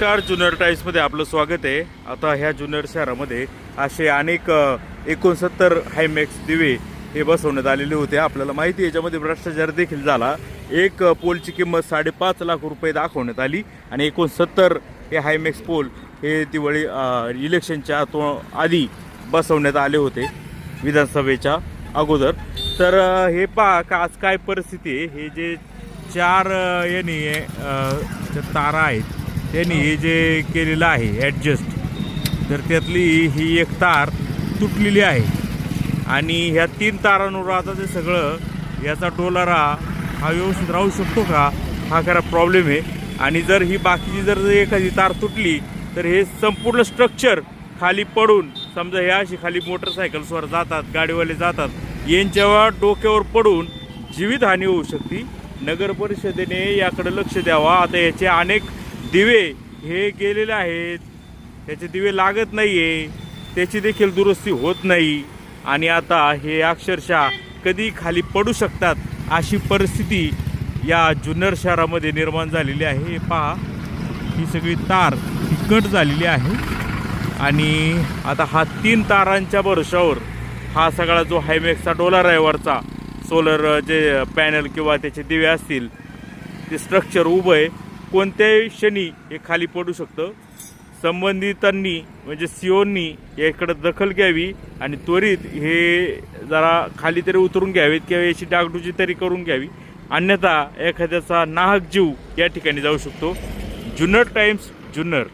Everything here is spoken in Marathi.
स्टार ज्युनियर टाईम्समध्ये आपलं स्वागत आहे. आता ह्या जुन्नर शहरामध्ये असे अनेक एकोणसत्तर हायमॅक्स दिवे हे बसवण्यात आलेले होते. आपल्याला माहिती याच्यामध्ये भ्रष्टाचार देखील झाला. एक पोलची किंमत साडेपाच लाख रुपये दाखवण्यात आली आणि एकोणसत्तर हे हायमॅक्स पोल हे दिवाळी इलेक्शनच्या तो आधी बसवण्यात आले होते विधानसभेच्या अगोदर. तर हे पहा का आज काय परिस्थिती आहे? हे जे चार अ, याने तारा आहेत त्यांनी हे जे केलेलं आहे ॲडजस्ट तर त्यातली ही एक तार तुटलेली आहे. आणि ह्या तीन तारांवर आता ते सगळं याचा डोलारा हा व्यवस्थित राहू शकतो का? हा खरा प्रॉब्लेम आहे. आणि जर ही बाकीची जर एखादी तार तुटली तर हे संपूर्ण स्ट्रक्चर खाली पडून समजा हे अशी खाली मोटरसायकल्सवर जातात गाडीवाले जातात यांच्या डोक्यावर पडून जीवितहानी होऊ शकते. नगर परिषदेने याकडे लक्ष द्यावा. आता याचे अनेक दिवे हे गेलेले आहेत. त्याचे दिवे लागत नाही आहे त्याची देखील दुरुस्ती होत नाही. आणि आता हे अक्षरशः कधी खाली पडू शकतात अशी परिस्थिती या जुन्नर शहरामध्ये निर्माण झालेली आहे. हे पहा ही सगळी तार ही कट झालेली आहे. आणि आता हा तीन तारांच्या भरोशावर हा सगळा जो हायमॅक्सचा डोलार आहे वरचा सोलर जे पॅनल किंवा त्याचे दिवे असतील ते स्ट्रक्चर उभं आहे. कोणत्याही क्षणी हे खाली पडू शकतं. संबंधितांनी म्हणजे सीओनी याकडे दखल घ्यावी आणि त्वरित हे जरा खाली तरी उतरून घ्यावेत किंवा याची डागडुजी तरी करून घ्यावी. अन्यथा एखाद्याचा नाहक जीव या ठिकाणी जाऊ शकतो. जुन्नर टाइम्स जुन्नर.